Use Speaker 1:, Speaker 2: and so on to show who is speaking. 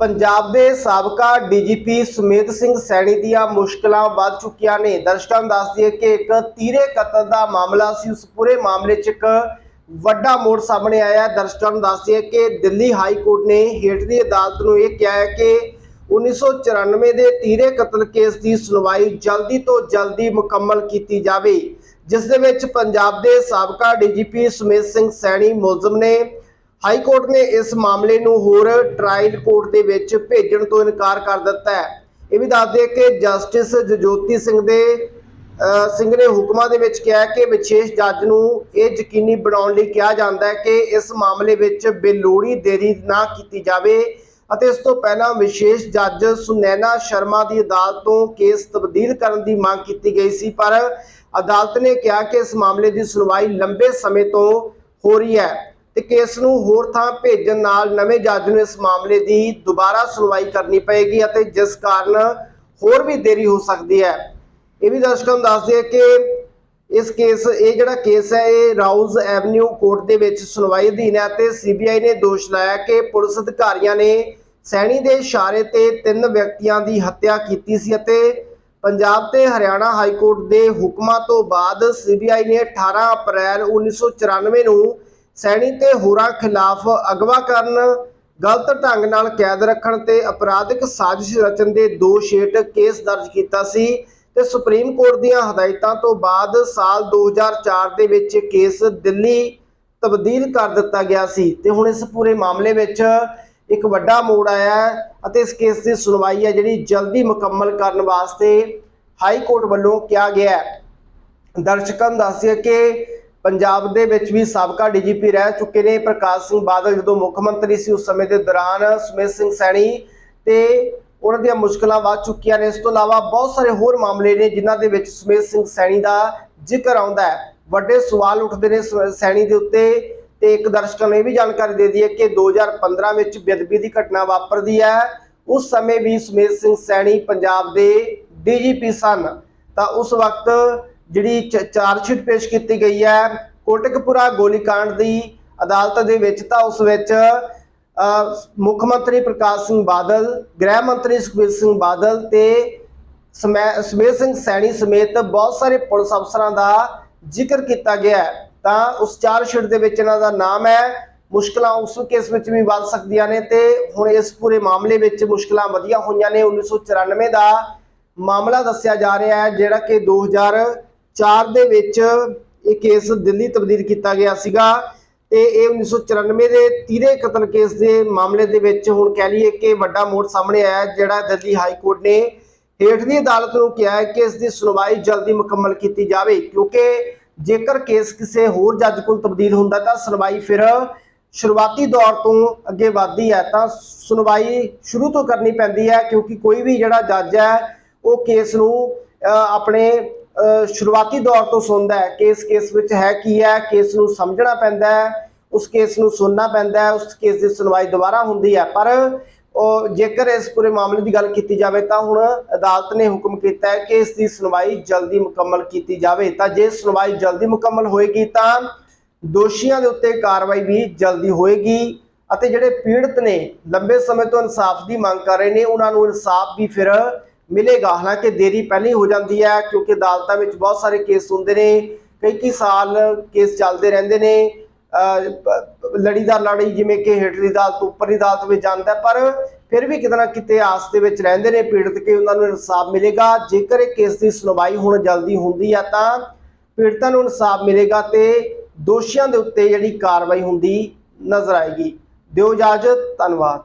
Speaker 1: ਪੰਜਾਬ ਦੇ ਸਾਬਕਾ ਡੀਜੀਪੀ ਸੁਮੇਧ ਸਿੰਘ ਸੈਣੀ ਦੀਆਂ ਮੁਸ਼ਕਲਾਂ ਵੱਧ ਚੁੱਕੀਆਂ ਨੇ। ਦਰਸ਼ਕਾਂ ਨੂੰ ਦੱਸ ਦਈਏ ਕਿ ਇੱਕ ਤੀਰੇ ਕਤਲ ਦਾ ਮਾਮਲਾ ਸੀ। ਉਸ ਪੂਰੇ ਮਾਮਲੇ 'ਚ ਇੱਕ ਵੱਡਾ ਮੋੜ ਸਾਹਮਣੇ ਆਇਆ ਦਰਸ਼ਕਾਂ ਨੂੰ ਦੱਸ ਦਈਏ ਕਿ ਦਿੱਲੀ ਹਾਈ ਕੋਰਟ ਨੇ ਹੇਠਲੀ ਅਦਾਲਤ ਨੂੰ ਇਹ ਕਿਹਾ ਹੈ ਕਿ 1994 ਦੇ ਤੀਰੇ ਕਤਲ ਕੇਸ ਦੀ ਸੁਣਵਾਈ ਜਲਦੀ ਤੋਂ ਜਲਦੀ ਮੁਕੰਮਲ ਕੀਤੀ ਜਾਵੇ। ਜਿਸ ਦੇ ਵਿੱਚ ਪੰਜਾਬ ਦੇ ਸਾਬਕਾ ਡੀਜੀਪੀ ਸੁਮੇਧ ਸਿੰਘ ਸੈਣੀ ਮੁਲਜ਼ਮ ਨੇ ਹਾਈ ਕੋਰਟ ਨੇ ਇਸ ਮਾਮਲੇ ਨੂੰ ਹੋਰ ਟ੍ਰਾਇਲ ਕੋਰਟ ਦੇ ਵਿੱਚ ਭੇਜਣ ਤੋਂ ਇਨਕਾਰ ਕਰ ਦਿੱਤਾ ਹੈ। ਇਹ ਵੀ ਦੱਸ ਦਈਏ ਕਿ ਜਸਟਿਸ ਜਜੋਤੀ ਸਿੰਘ ਦੇ ਸਿੰਘ ਨੇ ਹੁਕਮਾਂ ਦੇ ਵਿੱਚ ਕਿਹਾ ਕਿ ਵਿਸ਼ੇਸ਼ ਜੱਜ ਨੂੰ ਇਹ ਯਕੀਨੀ ਬਣਾਉਣ ਲਈ ਕਿਹਾ ਜਾਂਦਾ ਹੈ ਕਿ ਇਸ ਮਾਮਲੇ ਵਿੱਚ ਬੇਲੋੜੀ ਦੇਰੀ ਨਾ ਕੀਤੀ ਜਾਵੇ ਅਤੇ ਇਸ ਤੋਂ ਪਹਿਲਾਂ ਵਿਸ਼ੇਸ਼ ਜੱਜ ਸੁਨੈਨਾ ਸ਼ਰਮਾ ਦੀ ਅਦਾਲਤ ਤੋਂ ਕੇਸ ਤਬਦੀਲ ਕਰਨ ਦੀ ਮੰਗ ਕੀਤੀ ਗਈ ਸੀ, ਪਰ ਅਦਾਲਤ ਨੇ ਕਿਹਾ ਕਿ ਇਸ ਮਾਮਲੇ ਦੀ ਸੁਣਵਾਈ ਲੰਬੇ ਸਮੇਂ ਤੋਂ ਹੋ ਰਹੀ ਹੈ। ਤੇ ਕੇਸ ਨੂੰ ਹੋਰ ਥਾਂ ਭੇਜਣ ਨਾਲ ਨਵੇਂ ਜੱਜ ਨੂੰ ਇਸ ਮਾਮਲੇ ਦੀ ਦੁਬਾਰਾ ਸੁਣਵਾਈ ਕਰਨੀ ਪਏਗੀ ਅਤੇ ਜਿਸ ਕਾਰਨ ਹੋਰ ਵੀ ਦੇਰੀ ਹੋ ਸਕਦੀ ਹੈ। ਇਹ ਵੀ ਦਰਸ਼ਕਾਂ ਨੂੰ ਦੱਸ ਦਈਏ ਕਿ ਇਸ ਕੇਸ, ਇਹ ਜਿਹੜਾ ਕੇਸ ਹੈ, ਇਹ ਰਾਉਜ਼ ਐਵਨਿਊ ਕੋਰਟ ਦੇ ਵਿੱਚ ਸੁਣਵਾਈ ਅਧੀਨ ਹੈ ਤੇ ਸੀਬੀਆਈ ਨੇ ਦੋਸ਼ ਲਾਇਆ ਕਿ ਪੁਲਿਸ ਅਧਿਕਾਰੀਆਂ ਨੇ ਸੈਣੀ ਦੇ ਇਸ਼ਾਰੇ ਤੇ ਤਿੰਨ ਵਿਅਕਤੀਆਂ ਦੀ ਹੱਤਿਆ ਕੀਤੀ ਸੀ ਅਤੇ ਪੰਜਾਬ ਤੇ ਹਰਿਆਣਾ ਹਾਈ ਕੋਰਟ ਦੇ ਹੁਕਮਾਂ ਤੋਂ ਬਾਅਦ ਸੀਬੀਆਈ ਨੇ 18 ਅਪ੍ਰੈਲ 1994 ਨੂੰ ਸੈਣੀ ਤੇ ਹੋਰਾਂ ਖਿਲਾਫ ਅਗਵਾ ਕਰਨ, ਗਲਤ ਢੰਗ ਨਾਲ ਕੈਦ ਰੱਖਣ ਤੇ ਅਪਰਾਧਿਕ ਸਾਜ਼ਿਸ਼ ਰਚਨ ਦੇ ਦੋਸ਼ ਹੇਠ ਕੇਸ ਦਰਜ ਕੀਤਾ ਸੀ ਤੇ ਸੁਪਰੀਮ ਕੋਰਟ ਦੀਆਂ ਹਦਾਇਤਾਂ ਤੋਂ ਬਾਅਦ ਸਾਲ 2004 ਦੇ ਵਿੱਚ ਕੇਸ ਦਿੱਲੀ ਤਬਦੀਲ ਕਰ ਦਿੱਤਾ ਗਿਆ ਸੀ। ਤੇ ਹੁਣ ਇਸ ਪੂਰੇ ਮਾਮਲੇ ਵਿੱਚ ਇੱਕ ਵੱਡਾ ਮੋੜ ਆਇਆ ਅਤੇ ਇਸ ਕੇਸ ਦੀ ਸੁਣਵਾਈ ਹੈ ਜਿਹੜੀ ਜਲਦੀ ਮੁਕੰਮਲ ਕਰਨ ਵਾਸਤੇ ਹਾਈ ਕੋਰਟ ਵੱਲੋਂ ਕਿਹਾ ਗਿਆ ਦਰਸ਼ਕਾਂ ਨੂੰ ਦੱਸਿਆ ਕਿ ਪੰਜਾਬ ਦੇ ਵਿੱਚ ਵੀ ਸਾਬਕਾ ਡੀਜੀਪੀ ਰਹਿ ਚੁੱਕੇ ਨੇ। ਪ੍ਰਕਾਸ਼ ਸਿੰਘ ਬਾਦਲ ਜਦੋਂ ਮੁੱਖ ਮੰਤਰੀ ਸੀ, ਉਸ ਸਮੇਂ ਦੇ ਦੌਰਾਨ ਸੁਮੇਧ ਸਿੰਘ ਸੈਣੀ ਤੇ ਉਹਨਾਂ ਦੀਆਂ ਮੁਸ਼ਕਲਾਂ ਵੱਧ ਚੁੱਕੀਆਂ ਨੇ। ਇਸ ਤੋਂ ਇਲਾਵਾ ਬਹੁਤ ਸਾਰੇ ਹੋਰ ਮਾਮਲੇ ਨੇ ਜਿਨ੍ਹਾਂ ਦੇ ਵਿੱਚ ਸੁਮੇਧ ਸਿੰਘ ਸੈਣੀ ਦਾ ਜ਼ਿਕਰ ਆਉਂਦਾ ਹੈ। ਵੱਡੇ ਸਵਾਲ ਉੱਠਦੇ ਨੇ ਸ- ਸੈਣੀ ਦੇ ਉੱਤੇ ਤੇ ਇੱਕ ਦਰਸ਼ਕਾਂ ਨੂੰ ਇਹ ਵੀ ਜਾਣਕਾਰੀ ਦੇ ਦਈਏ ਕਿ 2015 ਵਿੱਚ ਬੇਅਦਬੀ ਦੀ ਘਟਨਾ ਵਾਪਰਦੀ ਹੈ। ਉਸ ਸਮੇਂ ਵੀ ਸੁਮੇਧ ਸਿੰਘ ਸੈਣੀ ਪੰਜਾਬ ਦੇ ਡੀਜੀਪੀ ਸਨ। ਤਾਂ ਉਸ ਵਕਤ ਜਿਹੜੀ ਚ- ਚਾਰਜ ਪੇਸ਼ ਕੀਤੀ ਗਈ ਹੈ, ਕੋਟਕਪੁਰਾ ਗੋਲੀकांड ਦੀ ਅਦਾਲਤ ਦੇ ਵਿੱਚ ਤਾਂ ਉਸ ਵਿੱਚ ਮੁੱਖ ਮੰਤਰੀ ਪ੍ਰਕਾਸ਼ ਸਿੰਘ ਬਾਦਲ, ਗ੍ਰਹਿ ਮੰਤਰੀ ਸੁਖਬੀਰ ਸਿੰਘ ਬਾਦਲ ਤੇ ਸਮੈ- ਸੁਮੇਧ ਸਿੰਘ ਸੈਣੀ ਸਮੇਤ ਬਹੁਤ ਸਾਰੇ ਪੁਲਿਸ ਅਫਸਰਾਂ ਦਾ ਜ਼ਿਕਰ ਕੀਤਾ ਗਿਆ ਹੈ। ਤਾਂ ਉਸ ਚਾਰਜਸ਼ੀਟ ਦੇ ਵਿੱਚ ਇਹਨਾਂ ਦਾ ਨਾਮ ਹੈ। ਮੁਸ਼ਕਲਾਂ ਉਸ ਕੇਸ ਵਿੱਚ ਵੀ ਵੱਧ ਸਕਦੀਆਂ ਨੇ ਤੇ ਹੁਣ ਇਸ ਪੂਰੇ ਮਾਮਲੇ ਵਿੱਚ ਮੁਸ਼ਕਲਾਂ ਵਧੀਆਂ ਹੋਈਆਂ ਨੇ। 1994 ਦਾ ਮਾਮਲਾ ਦੱਸਿਆ ਜਾ ਰਿਹਾ ਹੈ, ਜਿਹੜਾ ਕਿ 2004 ਦੇ ਵਿੱਚ ਇਹ ਕੇਸ ਦਿੱਲੀ ਤਬਦੀਲ ਕੀਤਾ ਗਿਆ ਸੀਗਾ ਤੇ ਇਹ 1994 ਦੇ ਤੀਰੇ ਕਤਲ ਕੇਸ ਦੇ ਮਾਮਲੇ ਦੇ ਵਿੱਚ ਹੁਣ ਕਹਿ ਲਈਏ ਕਿ ਵੱਡਾ ਮੋੜ ਸਾਹਮਣੇ ਆਇਆ ਜਿਹੜਾ ਦਿੱਲੀ ਹਾਈ ਕੋਰਟ ਨੇ ਹੇਠਲੀ ਅਦਾਲਤ ਨੂੰ ਕਿਹਾ ਹੈ ਕਿ ਇਸ ਦੀ ਸੁਣਵਾਈ ਜਲਦੀ ਮੁਕੰਮਲ ਕੀਤੀ ਜਾਵੇ, ਕਿਉਂਕਿ ਜੇਕਰ ਕੇਸ ਕਿਸੇ ਹੋਰ ਜੱਜ ਕੋਲ ਤਬਦੀਲ ਹੁੰਦਾ ਤਾਂ ਸੁਣਵਾਈ ਫਿਰ ਸ਼ੁਰੂਆਤੀ ਦੌਰ ਤੋਂ ਅੱਗੇ ਵਧਦੀ ਹੈ, ਤਾਂ ਸੁਣਵਾਈ ਸ਼ੁਰੂ ਤੋਂ ਕਰਨੀ ਪੈਂਦੀ ਹੈ, ਕਿਉਂਕਿ ਕੋਈ ਵੀ ਜਿਹੜਾ ਜੱਜ ਹੈ, ਉਹ ਕੇਸ ਨੂੰ ਆਪਣੇ ਸ਼ੁਰੂਆਤੀ ਦੌਰ ਤੋਂ ਸੁਣਦਾ ਹੈ, ਕੇਸ ਕੇਸ ਵਿੱਚ ਹੈ ਕੀ ਹੈ, ਕੇਸ ਨੂੰ ਸਮਝਣਾ ਪੈਂਦਾ ਹੈ, ਉਸ ਕੇਸ ਨੂੰ ਸੁਣਨਾ ਪੈਂਦਾ ਹੈ, ਉਸ ਕੇਸ ਦੀ ਸੁਣਵਾਈ ਦੁਬਾਰਾ ਹੁੰਦੀ ਹੈ। ਪਰ ਉਹ ਜੇਕਰ ਇਸ ਪੂਰੇ ਮਾਮਲੇ ਦੀ ਗੱਲ ਕੀਤੀ ਜਾਵੇ ਤਾਂ ਹੁਣ ਅਦਾਲਤ ਨੇ ਹੁਕਮ ਕੀਤਾ ਹੈ ਕਿ ਇਸ ਦੀ ਸੁਣਵਾਈ ਜਲਦੀ ਮੁਕੰਮਲ ਕੀਤੀ ਜਾਵੇ। ਤਾਂ ਜੇ ਸੁਣਵਾਈ ਜਲਦੀ ਮੁਕੰਮਲ ਹੋਏਗੀ ਤਾਂ ਦੋਸ਼ੀਆਂ ਦੇ ਉੱਤੇ ਕਾਰਵਾਈ ਵੀ ਜਲਦੀ ਹੋਏਗੀ ਅਤੇ ਜਿਹੜੇ ਪੀੜਤ ਨੇ, ਲੰਬੇ ਸਮੇਂ ਤੋਂ ਇਨਸਾਫ ਦੀ ਮੰਗ ਕਰ ਰਹੇ ਨੇ, ਉਹਨਾਂ ਨੂੰ ਇਨਸਾਫ ਵੀ ਫਿਰ ਮਿਲੇਗਾ। ਹਾਲਾਂਕਿ ਦੇਰੀ ਪਹਿਲਾਂ ਹੀ ਹੋ ਜਾਂਦੀ ਹੈ ਕਿਉਂਕਿ ਅਦਾਲਤਾਂ ਵਿੱਚ ਬਹੁਤ ਸਾਰੇ ਕੇਸ ਹੁੰਦੇ ਨੇ। ਕਈ ਕਈ ਸਾਲ ਕੇਸ ਚੱਲਦੇ ਰਹਿੰਦੇ ਨੇ। ਅਹ, ਪ- ਲੜੀਦਾਰ ਲੜੀ ਜਿਵੇਂ ਕਿ ਹੇਠਲੀ ਅਦਾਲਤ ਉੱਪਰਲੀ ਅਦਾਲਤ ਵਿੱਚ ਜਾਂਦਾ ਪਰ ਫਿਰ ਵੀ ਕਿਤੇ ਨਾ ਕਿਤੇ ਆਸ ਦੇ ਵਿੱਚ ਰਹਿੰਦੇ ਨੇ ਪੀੜਤ ਕਿ ਉਹਨਾਂ ਨੂੰ ਇਨਸਾਫ ਮਿਲੇਗਾ। ਜੇਕਰ ਇਹ ਕੇਸ ਦੀ ਸੁਣਵਾਈ ਹੁਣ ਜਲਦੀ ਹੁੰਦੀ ਹੈ ਤਾਂ ਪੀੜਤਾਂ ਨੂੰ ਇਨਸਾਫ ਮਿਲੇਗਾ ਤੇ ਦੋਸ਼ੀਆਂ ਦੇ ਉੱਤੇ ਜਿਹੜੀ ਕਾਰਵਾਈ ਹੁੰਦੀ ਨਜ਼ਰ ਆਏਗੀ। ਦਿਓ ਇਜਾਜ਼ਤ ਧੰਨਵਾਦ।